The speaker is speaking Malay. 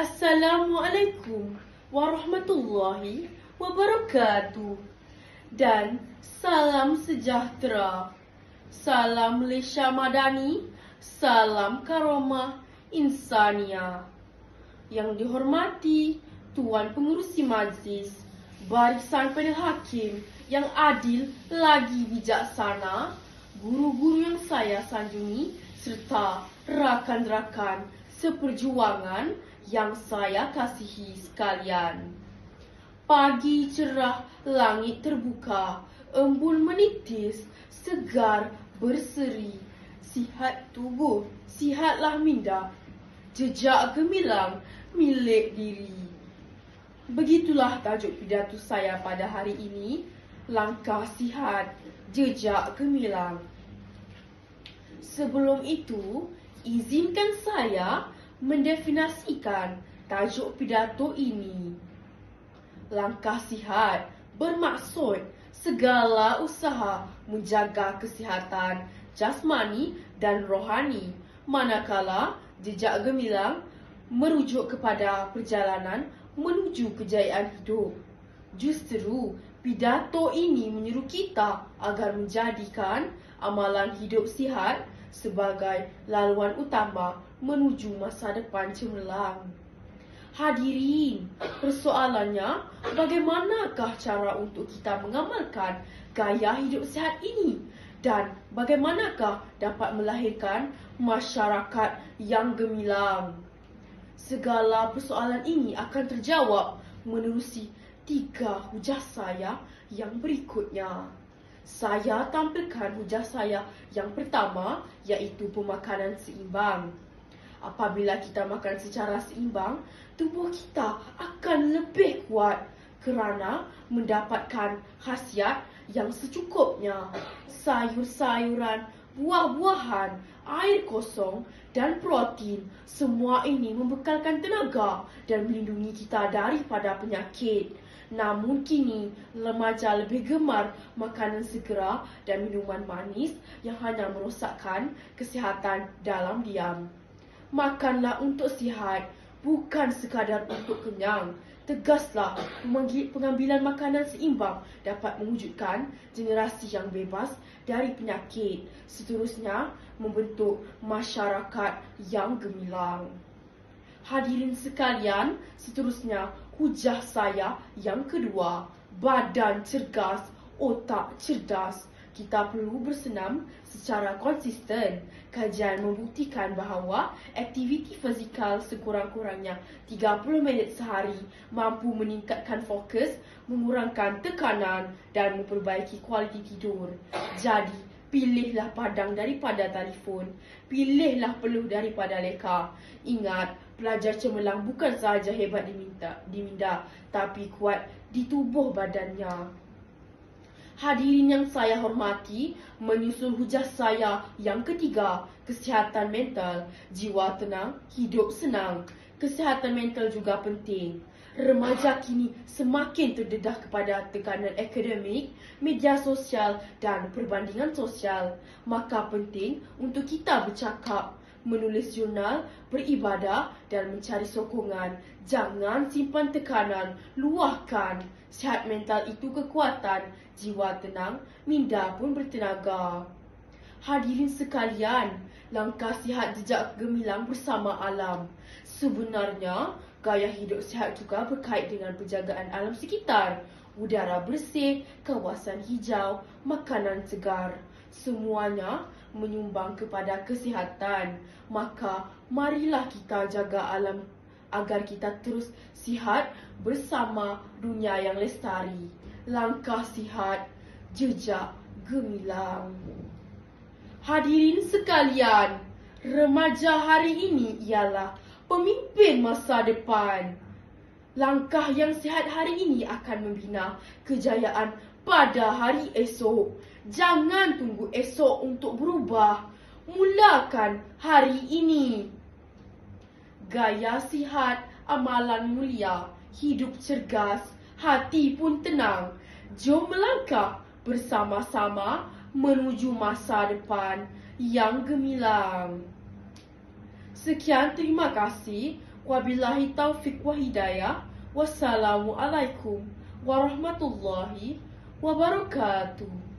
Assalamualaikum warahmatullahi wabarakatuh dan salam sejahtera. Salam Malaysia Madani, salam karomah insania. Yang dihormati Tuan Pengurusi Majlis, barisan panel hakim yang adil lagi bijaksana, guru-guru yang saya sanjungi serta rakan-rakan seperjuangan yang saya kasihi sekalian. Pagi cerah, langit terbuka, embun menitis, segar berseri. Sihat tubuh, sihatlah minda. Jejak gemilang milik diri. Begitulah tajuk pidato saya pada hari ini. Langkah sihat, jejak gemilang. Sebelum itu, izinkan saya mendefinasikan tajuk pidato ini. Langkah sihat bermaksud segala usaha menjaga kesihatan jasmani dan rohani manakala jejak gemilang merujuk kepada perjalanan menuju kejayaan hidup. Justru pidato ini menyeru kita agar menjadikan amalan hidup sihat sebagai laluan utama menuju masa depan cemerlang. Hadirin, persoalannya bagaimanakah cara untuk kita mengamalkan gaya hidup sihat ini dan bagaimanakah dapat melahirkan masyarakat yang gemilang? Segala persoalan ini akan terjawab menerusi tiga hujah saya yang berikutnya saya tampilkan hujah saya yang pertama iaitu pemakanan seimbang. Apabila kita makan secara seimbang, tubuh kita akan lebih kuat kerana mendapatkan khasiat yang secukupnya. Sayur-sayuran, buah-buahan, air kosong dan protein, semua ini membekalkan tenaga dan melindungi kita daripada penyakit. Namun kini, remaja lebih gemar makanan segera dan minuman manis yang hanya merosakkan kesihatan dalam diam. Makanlah untuk sihat, bukan sekadar untuk kenyang. Tegaslah pengambilan makanan seimbang dapat mewujudkan generasi yang bebas dari penyakit. Seterusnya, membentuk masyarakat yang gemilang. Hadirin sekalian, seterusnya hujah saya yang kedua, badan cergas, otak cerdas. Kita perlu bersenam secara konsisten. Kajian membuktikan bahawa aktiviti fizikal sekurang-kurangnya 30 minit sehari mampu meningkatkan fokus, mengurangkan tekanan dan memperbaiki kualiti tidur. Jadi, pilihlah padang daripada telefon. Pilihlah peluh daripada leka. Ingat, pelajar cemerlang bukan sahaja hebat di minda, di minda tapi kuat di tubuh badannya. Hadirin yang saya hormati, menyusul hujah saya yang ketiga, kesihatan mental, jiwa tenang, hidup senang. Kesihatan mental juga penting. Remaja kini semakin terdedah kepada tekanan akademik, media sosial dan perbandingan sosial. Maka penting untuk kita bercakap menulis jurnal, beribadah dan mencari sokongan. Jangan simpan tekanan, luahkan. Sihat mental itu kekuatan, jiwa tenang, minda pun bertenaga. Hadirin sekalian, langkah sihat jejak gemilang bersama alam. Sebenarnya, gaya hidup sihat juga berkait dengan penjagaan alam sekitar. Udara bersih, kawasan hijau, makanan segar. Semuanya menyumbang kepada kesihatan. Maka marilah kita jaga alam agar kita terus sihat bersama dunia yang lestari. Langkah sihat, jejak gemilang. Hadirin sekalian, remaja hari ini ialah pemimpin masa depan. Langkah yang sihat hari ini akan membina kejayaan pada hari esok. Jangan tunggu esok untuk berubah. Mulakan hari ini. Gaya sihat, amalan mulia, hidup cergas, hati pun tenang. Jom melangkah bersama-sama menuju masa depan yang gemilang. Sekian terima kasih. Wabillahi taufiq wa hidayah. Wassalamualaikum warahmatullahi wabarakatuh wabarakatuh.